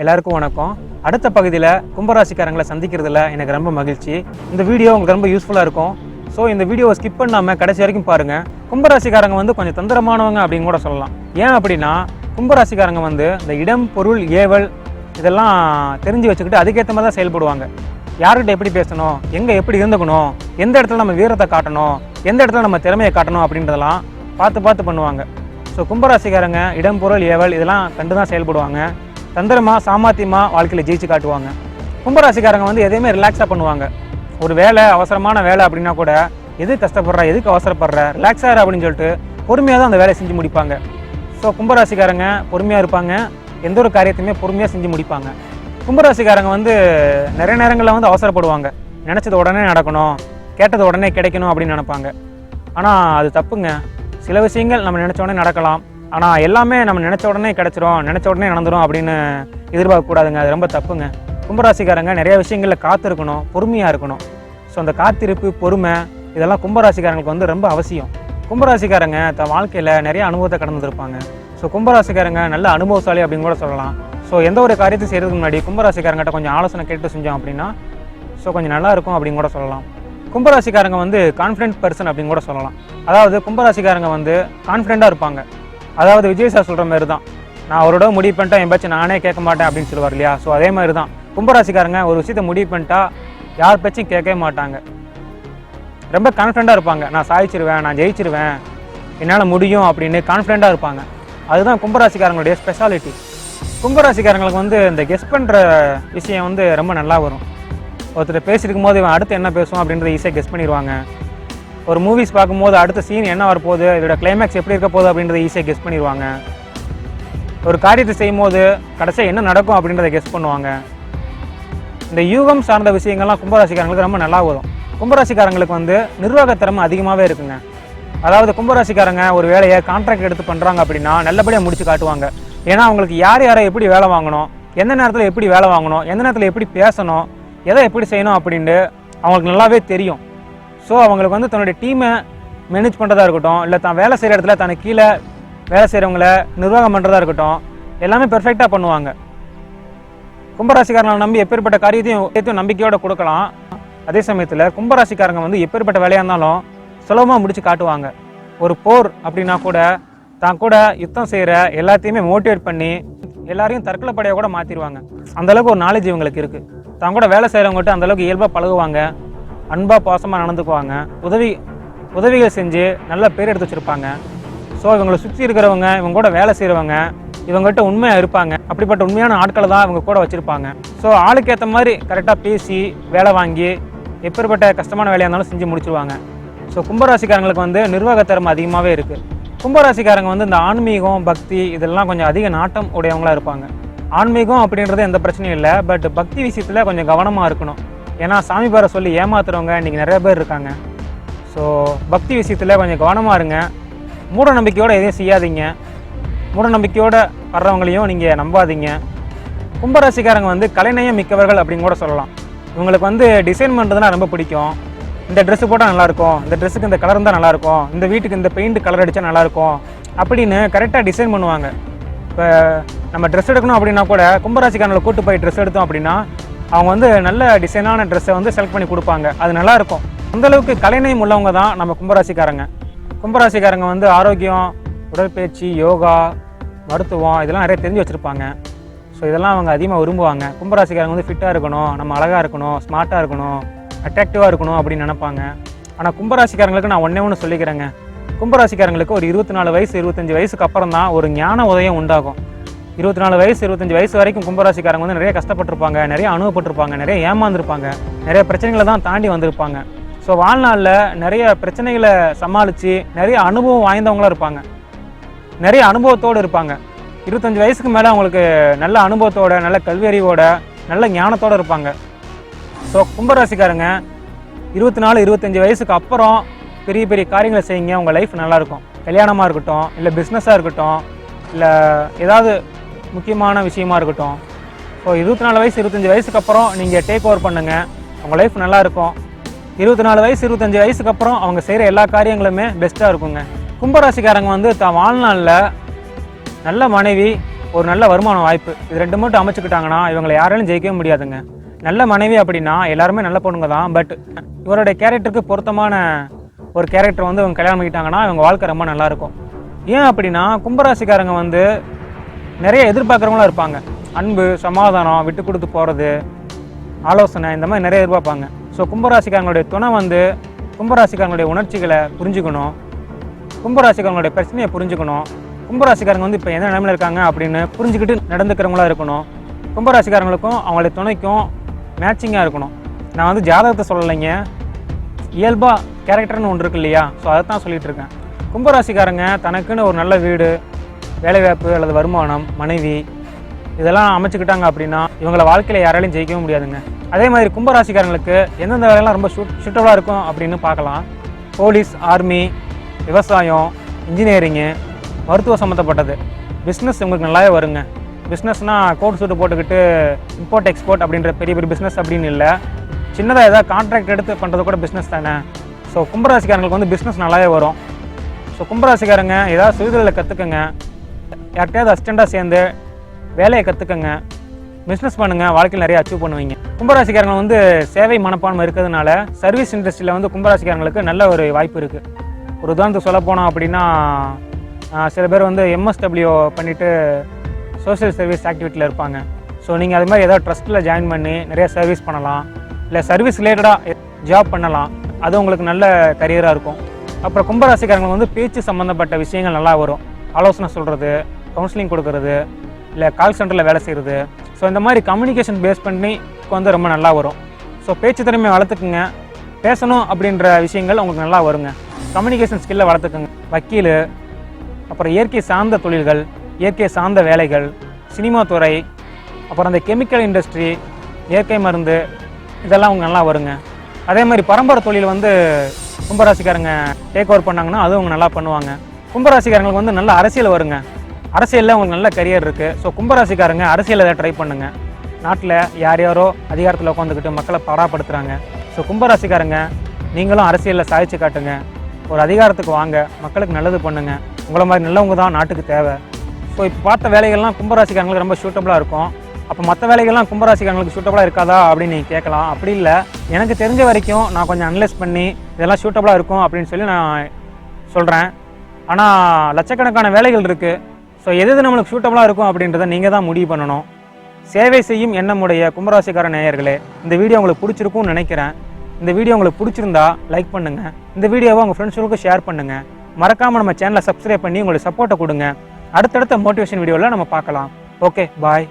எல்லாருக்கும் வணக்கம். அடுத்த பகுதியில் கும்பராசிக்காரங்களை சந்திக்கிறதுல எனக்கு ரொம்ப மகிழ்ச்சி. இந்த வீடியோ உங்களுக்கு ரொம்ப யூஸ்ஃபுல்லாக இருக்கும். ஸோ இந்த வீடியோவை ஸ்கிப் பண்ணாமல் கடைசி வரைக்கும் பாருங்கள் கும்பராசிக்காரங்க வந்து கொஞ்சம் தந்திரமானவங்க அப்படின்னு கூட சொல்லலாம். ஏன் அப்படின்னா கும்பராசிக்காரங்க வந்து இந்த இடம் பொருள் ஏவல் இதெல்லாம் தெரிஞ்சு வச்சுக்கிட்டு அதுக்கேற்ற மாதிரி தான் செயல்படுவாங்க. யார்கிட்ட எப்படி பேசணும்? எங்கே எப்படி இருந்துக்கணும்? எந்த இடத்துல நம்ம வீரத்தை காட்டணும்? எந்த இடத்துல நம்ம திறமையை காட்டணும் அப்படின்றதெல்லாம் பார்த்து பார்த்து பண்ணுவாங்க. ஸோ கும்பராசிக்காரங்க இடம் பொருள் ஏவல் இதெல்லாம் கண்டு தான் செயல்படுவாங்க. தந்திரமாக சாமாத்தியமாக வாழ்க்கையில் ஜெயிச்சு காட்டுவாங்க. கும்பராசிக்காரங்க வந்து எதையுமே ரிலாக்ஸாக பண்ணுவாங்க. ஒரு வேலை அவசரமான வேலை அப்படின்னா கூட எது கஷ்டப்படுற எதுக்கு அவசரப்படுற ரிலாக்ஸாக அப்படின்னு சொல்லிட்டு பொறுமையாக தான் அந்த வேலையை செஞ்சு முடிப்பாங்க. ஸோ கும்பராசிக்காரங்க பொறுமையாக இருப்பாங்க. எந்த ஒரு காரியத்தையுமே பொறுமையாக செஞ்சு முடிப்பாங்க. கும்பராசிக்காரங்க வந்து நிறைய நேரங்களில் வந்து அவசரப்படுவாங்க. நினச்சது உடனே நடக்கணும் கேட்டது உடனே கிடைக்கணும் அப்படின்னு நினைப்பாங்க. ஆனால் அது தப்புங்க. சில விஷயங்கள் நம்ம நினச்ச உடனே நடக்கலாம். ஆனால் எல்லாமே நம்ம நினச்ச உடனே கிடச்சிரும் நினச்ச உடனே நடந்துரும் அப்படின்னு எதிர்பார்க்கக்கூடாதுங்க. அது ரொம்ப தப்புங்க. கும்பராசிக்காரங்க நிறைய விஷயங்களில் காத்திருக்கணும் பொறுமையாக இருக்கணும். ஸோ அந்த காத்திருப்பு பொறுமை இதெல்லாம் கும்பராசிக்காரங்களுக்கு வந்து ரொம்ப அவசியம். கும்பராசிக்காரங்க தன் வாழ்க்கையில் நிறைய அனுபவத்தை கடந்துருப்பாங்க. ஸோ கும்பராசிக்காரங்க நல்ல அனுபவசாலி அப்படின்னு கூட சொல்லலாம். ஸோ எந்த ஒரு காரியத்தையும் செய்கிறதுக்கு முன்னாடி கும்பராசிக்காரங்கிட்ட கொஞ்சம் ஆலோசனை கேட்டு செஞ்சோம் அப்படின்னா ஸோ கொஞ்சம் நல்லா இருக்கும் அப்படின்னு கூட சொல்லலாம். கும்பராசிக்காரங்க வந்து கான்ஃபிடென்ட் பர்சன் அப்படின்னு கூட சொல்லலாம். அதாவது கும்பராசிக்காரங்க வந்து கான்ஃபிடென்ட்டாக இருப்பாங்க. அதாவது விஜய் சார் சொல்கிற மாதிரி தான் நான் அவரோட முடிவு பண்ணிட்டா என் பேச்சு நானே கேட்க மாட்டேன் அப்படின்னு சொல்லுவார் இல்லையா? ஸோ அதே மாதிரி தான் கும்பராசிக்காரங்க ஒரு விஷயத்தை முடிவு பண்ணிட்டா யார் பேச்சும் கேட்கவே மாட்டாங்க. ரொம்ப கான்ஃபிடென்ட்டாக இருப்பாங்க. நான் சாதிச்சிருவேன் நான் ஜெயிச்சிருவேன் என்னால் முடியும் அப்படின்னு கான்ஃபிடென்ட்டாக இருப்பாங்க. அதுதான் கும்பராசிக்காரங்களுடைய ஸ்பெஷாலிட்டி கும்பராசிக்காரங்களுக்கு வந்து இந்த கெஸ் பண்ணுற விஷயம் வந்து ரொம்ப நல்லா வரும். ஒருத்தர் பேசியிருக்கும் போது இவன் அடுத்து என்ன பேசுவான் அப்படின்றத ஈஸியாக கெஸ் பண்ணிடுவாங்க. ஒரு மூவிஸ் பார்க்கும்போது அடுத்த சீன் என்ன வரப்போகுது இதோட கிளைமேக்ஸ் எப்படி இருக்க போகுது அப்படின்றத ஈஸியாக கெஸ் பண்ணிடுவாங்க. ஒரு காரியத்தை செய்யும் போது கடைசியாக என்ன நடக்கும் அப்படின்றத கெஸ் பண்ணுவாங்க. இந்த யூகம் சார்ந்த விஷயங்கள்லாம் கும்பராசிக்காரங்களுக்கு ரொம்ப நல்லா வரும் கும்பராசிக்காரங்களுக்கு வந்து நிர்வாக திறமை அதிகமாகவே இருக்குங்க. அதாவது கும்பராசிக்காரங்க ஒரு வேலையை கான்ட்ராக்ட் எடுத்து பண்ணுறாங்க அப்படின்னா நல்லபடியாக முடிச்சு காட்டுவாங்க. ஏன்னா அவங்களுக்கு யார் யாரை எப்படி வேலை வாங்கணும் எந்த நேரத்தில் எப்படி வேலை வாங்கணும் எந்த நேரத்தில் எப்படி பேசணும் எதை எப்படி செய்யணும் அப்படின்ட்டு அவங்களுக்கு நல்லாவே தெரியும். ஸோ அவங்களுக்கு வந்து தன்னுடைய டீமை மேனேஜ் பண்ணுறதா இருக்கட்டும் இல்லை தான் வேலை செய்கிற இடத்துல தனக்கு கீழே வேலை செய்கிறவங்கள நிர்வாகம் பண்ணுறதா இருக்கட்டும் எல்லாமே பெர்ஃபெக்டாக பண்ணுவாங்க. கும்பராசிக்காரங்களை நம்பி எப்பேற்பட்ட காரியத்தையும் ஏற்றும் நம்பிக்கையோடு கொடுக்கலாம். அதே சமயத்தில் கும்பராசிக்காரங்க வந்து எப்பேற்பட்ட வேலையாக இருந்தாலும் சுலபமாக முடித்து காட்டுவாங்க. ஒரு போர் அப்படின்னா கூட தான் கூட யுத்தம் செய்கிற எல்லாத்தையுமே மோட்டிவேட் பண்ணி எல்லாரையும் தற்கொலை படையாக கூட மாற்றிடுவாங்க அந்தளவுக்கு ஒரு நாலேஜ் இவங்களுக்கு இருக்குது தான் கூட வேலை செய்கிறவங்ககிட்ட அந்தளவுக்கு இயல்பாக பழகுவாங்க. அன்பாக பாசமாக நடந்துக்குவாங்க. உதவி உதவிகள் செஞ்சு நல்ல பேர் எடுத்து வச்சுருப்பாங்க. ஸோ இவங்களை சுற்றி இருக்கிறவங்க இவங்க கூட வேலை செய்கிறவங்க இவங்ககிட்ட உண்மையாக இருப்பாங்க. அப்படிப்பட்ட உண்மையான ஆட்களை தான் இவங்க கூட வச்சுருப்பாங்க. ஸோ ஆளுக்கு ஏற்ற மாதிரி கரெக்டாக பேசி வேலை வாங்கி எப்பேற்பட்ட கஷ்டமான வேலையாக இருந்தாலும் செஞ்சு முடிச்சிருவாங்க. ஸோ கும்பராசிக்காரங்களுக்கு வந்து நிர்வாக திறமை அதிகமாகவே இருக்குது கும்பராசிக்காரங்க வந்து இந்த ஆன்மீகம் பக்தி இதெல்லாம் கொஞ்சம் அதிக நாட்டம் உடையவங்களா இருப்பாங்க. ஆன்மீகம் அப்படின்றது எந்த பிரச்சனையும் இல்லை. பட் பக்தி விஷயத்தில் கொஞ்சம் கவனமாக இருக்கணும். ஏன்னா சாமி பேரை சொல்லி ஏமாத்துறவங்க இன்றைக்கி நிறைய பேர் இருக்காங்க. ஸோ பக்தி விஷயத்தில் கொஞ்சம் கவனமாக இருங்க. மூட நம்பிக்கையோடு எதையும் செய்யாதீங்க. மூட நம்பிக்கையோடு வர்றவங்களையும் நீங்கள் நம்பாதீங்க. கும்பராசிக்காரங்க வந்து கலைநயம் மிக்கவர்கள் அப்படின்னு கூட சொல்லலாம். இவங்களுக்கு வந்து டிசைன் பண்ணுறதுனா ரொம்ப பிடிக்கும். இந்த ட்ரெஸ்ஸு போட்டால் நல்லாயிருக்கும். இந்த ட்ரெஸ்ஸுக்கு இந்த கலர் இருந்தால் நல்லாயிருக்கும். இந்த வீட்டுக்கு இந்த பெயிண்ட் கலர் அடித்தா நல்லாயிருக்கும். அப்படின்னு கரெக்டாக டிசைன் பண்ணுவாங்க. இப்போ நம்ம ட்ரெஸ் எடுக்கணும் அப்படின்னா கூட கும்பராசிக்காரங்களை கூட்டு போய் ட்ரெஸ் எடுத்தோம் அப்படின்னா அவங்க வந்து நல்ல டிசைனான ட்ரெஸ்ஸை வந்து செலக்ட் பண்ணி கொடுப்பாங்க. அது நல்லா இருக்கும் அந்த அளவுக்கு கலைநயம் உள்ளவங்க தான் நம்ம கும்பராசிக்காரங்க. கும்பராசிக்காரங்க வந்து ஆரோக்கியம் உடற்பயிற்சி யோகா மருத்துவம் இதெல்லாம் நிறைய தெரிஞ்சு வச்சுருப்பாங்க. ஸோ இதெல்லாம் அவங்க அதிகமாக விரும்புவாங்க. கும்பராசிக்காரங்க வந்து ஃபிட்டாக இருக்கணும் நம்ம அழகாக இருக்கணும் ஸ்மார்ட்டாக இருக்கணும் அட்ராக்டிவாக இருக்கணும் அப்படின்னு நினைப்பாங்க. ஆனால் கும்பராசிக்காரங்களுக்கு நான் ஒன்றே ஒன்று சொல்லிக்கிறேங்க. கும்பராசிக்காரங்களுக்கு ஒரு இருபத்தி நாலு வயசு இருபத்தஞ்சி வயசுக்கு அப்புறம் தான் ஒரு ஞான உதயம் உண்டாகும். இருபத்தி நாலு வயசு இருபத்தஞ்சி வயசு வரைக்கும் கும்பராசிக்காரங்க வந்து நிறைய கஷ்டப்பட்டிருப்பாங்க நிறைய அனுபவப்பட்டிருப்பாங்க நிறைய ஏமாந்துருப்பாங்க நிறைய பிரச்சனைகளை தான் தாண்டி வந்திருப்பாங்க. ஸோ வாழ்நாளில் நிறைய பிரச்சனைகளை சமாளித்து நிறைய அனுபவம் வாய்ந்தவங்களாக இருப்பாங்க. நிறைய அனுபவத்தோடு இருப்பாங்க. இருபத்தஞ்சி வயசுக்கு மேலே அவங்களுக்கு நல்ல அனுபவத்தோட நல்ல கல்வி அறிவோட நல்ல ஞானத்தோடு இருப்பாங்க. ஸோ கும்பராசிக்காரங்க இருபத்தி நாலு இருபத்தஞ்சி வயசுக்கு அப்புறம் பெரிய பெரிய காரியங்களை செய்யுங்க. உங்கள் லைஃப் நல்லாயிருக்கும் கல்யாணமாக இருக்கட்டும் இல்லை பிஸ்னஸாக இருக்கட்டும் இல்லை ஏதாவது முக்கியமான விஷயமா இருக்கட்டும். ஸோ இருபத்தி நாலு வயசு இருபத்தஞ்சி வயசுக்கு அப்புறம் நீங்கள் டேக் ஓவர் பண்ணுங்கள் உங்கள் லைஃப் நல்லாயிருக்கும் இருபத்தி நாலு வயசு இருபத்தஞ்சி வயசுக்கு அப்புறம் அவங்க செய்கிற எல்லா காரியங்களுமே பெஸ்ட்டாக இருக்குங்க. கும்பராசிக்காரங்க வந்து தான் வாழ்நாளில் நல்ல மனைவி ஒரு நல்ல வருமான வாய்ப்பு. இது ரெண்டு மட்டும் அமைச்சுக்கிட்டாங்கன்னா இவங்களை யாராலும் ஜெயிக்கவே முடியாதுங்க. நல்ல மனைவி அப்படின்னா எல்லாருமே நல்ல பொண்ணுங்க தான். பட் இவருடைய கேரக்டருக்கு பொருத்தமான ஒரு கேரக்டர் வந்து இவங்க கல்யாணம் பண்ணிக்கிட்டாங்கன்னா இவங்க வாழ்க்கை ரொம்ப நல்லாயிருக்கும் ஏன் அப்படின்னா கும்பராசிக்காரங்க வந்து நிறைய எதிர்பார்க்குறவங்களும் இருப்பாங்க. அன்பு சமாதானம் விட்டு கொடுத்து போகிறது ஆலோசனை இந்த மாதிரி நிறைய எதிர்பார்ப்பாங்க. ஸோ கும்பராசிக்காரங்களுடைய துணை வந்து கும்பராசிக்காரங்களுடைய உணர்ச்சிகளை புரிஞ்சுக்கணும். கும்பராசிக்காரங்களுடைய பிரச்சனையை புரிஞ்சுக்கணும். கும்பராசிக்காரங்க வந்து இப்போ எந்த நிலமையில் இருக்காங்க அப்படின்னு புரிஞ்சுக்கிட்டு நடந்துக்கிறவங்களா இருக்கணும். கும்பராசிக்காரங்களுக்கும் அவங்களுடைய துணைக்கும் மேட்சிங்காக இருக்கணும். நான் வந்து ஜாதகத்தை சொல்லலைங்க. இயல்பாக கேரக்டர்னு ஒன்று இருக்கு இல்லையா? ஸோ அதை தான் சொல்லிகிட்டு இருக்கேன். கும்பராசிக்காரங்க தனக்குன்னு ஒரு நல்ல வீடு வேலைவாய்ப்பு அல்லது வருமானம் மனைவி இதெல்லாம் அமைச்சுக்கிட்டாங்க அப்படின்னா இவங்களை வாழ்க்கையில் யாராலையும் ஜெயிக்கவும் முடியாதுங்க. அதே மாதிரி கும்பராசிக்காரங்களுக்கு எந்தெந்த வேலையெல்லாம் ரொம்ப சூட் சூட்டபுளாக இருக்கும் அப்படின்னு பார்க்கலாம். போலீஸ் ஆர்மி விவசாயம் இன்ஜினியரிங்கு மருத்துவ சம்மந்தப்பட்டது பிஸ்னஸ் உங்களுக்கு நல்லாவே வருங்க. பிஸ்னஸ்னால் கோட் சூட்டு போட்டுக்கிட்டு இம்போர்ட் எக்ஸ்போர்ட் அப்படின்ற பெரிய பெரிய பிஸ்னஸ் அப்படின்னு இல்லை. சின்னதாக ஏதாவது கான்ட்ராக்ட் எடுத்து பண்ணுறது கூட பிஸ்னஸ் தானே. ஸோ கும்பராசிக்காரங்களுக்கு வந்து பிஸ்னஸ் நல்லாவே வரும். ஸோ கும்பராசிக்காரங்க ஏதாவது சுயதொழிலை கற்றுக்கங்க யார்கிட்டயாவது அசிஸ்டண்ட்டாக சேர்ந்து வேலையை கற்றுக்கங்க பிஸ்னஸ் பண்ணுங்கள் வாழ்க்கையில் நிறைய அச்சீவ் பண்ணுவீங்க. கும்பராசிக்காரங்க வந்து சேவை மனப்பான்மை இருக்கிறதுனால சர்வீஸ் இண்டஸ்ட்ரியில் வந்து கும்பராசிக்காரங்களுக்கு நல்ல ஒரு வாய்ப்பு இருக்குது ஒரு உதாரணத்துக்கு சொல்ல போனோம் அப்படின்னா சில பேர் வந்து எம்எஸ்டபிள்யூ பண்ணிவிட்டு சோஷியல் சர்வீஸ் ஆக்டிவிட்டியில் இருப்பாங்க. ஸோ நீங்கள் அது மாதிரி ஏதாவது ட்ரஸ்ட்டில் ஜாயின் பண்ணி நிறைய சர்வீஸ் பண்ணலாம். இல்லை சர்வீஸ் ரிலேட்டடாக ஜாப் பண்ணலாம். அது உங்களுக்கு நல்ல கரியராக இருக்கும். அப்புறம் கும்பராசிக்காரங்களுக்கு வந்து பேச்சு சம்மந்தப்பட்ட விஷயங்கள் நல்லா வரும். ஆலோசனை சொல்கிறது கவுன்சிலிங் கொடுக்கறது இல்லை கால் சென்டரில் வேலை செய்கிறது ஸோ இந்த மாதிரி கம்யூனிகேஷன் பேஸ் பண்ணி வந்து ரொம்ப நல்லா வரும். ஸோ பேச்சு திறமையை வளர்த்துக்குங்க. பேசணும் அப்படின்ற விஷயங்கள் உங்களுக்கு நல்லா வருங்க. கம்யூனிகேஷன் ஸ்கில்லை வளர்த்துக்குங்க. வக்கீல் அப்புறம் இயற்கை சார்ந்த தொழில்கள் இயற்கை சார்ந்த வேலைகள் சினிமா துறை அப்புறம் அந்த கெமிக்கல் இண்டஸ்ட்ரி இயற்கை மருந்து இதெல்லாம் அவங்க நல்லா வருங்க. அதே மாதிரி பரம்பரை தொழில் வந்து கும்பராசிக்காரங்க டேக் ஓவர் பண்ணாங்கன்னா அதுவும் அவங்க நல்லா பண்ணுவாங்க. கும்பராசிக்காரங்களுக்கு வந்து நல்ல அரசியல் வருங்க. அரசியலில் உங்களுக்கு நல்ல கரியர் இருக்குது ஸோ கும்பராசிக்காரங்க அரசியல் எதாவது ட்ரை பண்ணுங்க. நாட்டில் யார் யாரோ அதிகாரத்தில் உட்காந்துக்கிட்டு மக்களை படாப்படுத்துகிறாங்க ஸோ கும்பராசிக்காரங்க நீங்களும் அரசியலில் சாய்ச்சி காட்டுங்க. ஒரு அதிகாரத்துக்கு வாங்க மக்களுக்கு நல்லது பண்ணுங்க. உங்களை மாதிரி நல்லவங்க தான் நாட்டுக்கு தேவை. ஸோ இப்போ பார்த்த வேலைகள்லாம் கும்பராசிக்காரங்களுக்கு ரொம்ப சூட்டபுளாக இருக்கும். அப்போ மற்ற வேலைகள்லாம் கும்பராசிக்காரங்களுக்கு சூட்டபுளாக இருக்காதா அப்படின்னு நீங்கள் கேட்கலாம். அப்படி இல்லை. எனக்கு தெரிஞ்ச வரைக்கும் நான் கொஞ்சம் அனலைஸ் பண்ணி இதெல்லாம் சூட்டபுளாக இருக்கும் அப்படின்னு சொல்லி நான் சொல்கிறேன் ஆனால் லட்சக்கணக்கான வேலைகள் இருக்குது ஸோ எது எது நம்மளுக்கு சூட்டபுளாக இருக்கும் அப்படின்றத நீங்கள் தான் முடிவு பண்ணணும். சேவை செய்யும் எண்ணமுடைய கும்பராசிக்கார நேயர்களே இந்த வீடியோ உங்களுக்கு பிடிச்சிருக்கும்னு நினைக்கிறேன். இந்த வீடியோ உங்களுக்கு பிடிச்சிருந்தா லைக் பண்ணுங்கள் இந்த வீடியோவை உங்கள் ஃப்ரெண்ட்ஸுகளுக்கும் ஷேர் பண்ணுங்கள் மறக்காமல் நம்ம சேனலை சப்ஸ்கிரைப் பண்ணி உங்களுக்கு சப்போர்ட்டை கொடுங்க. அடுத்தடுத்த மோட்டிவேஷன் வீடியோவில் நம்ம பார்க்கலாம். Okay bye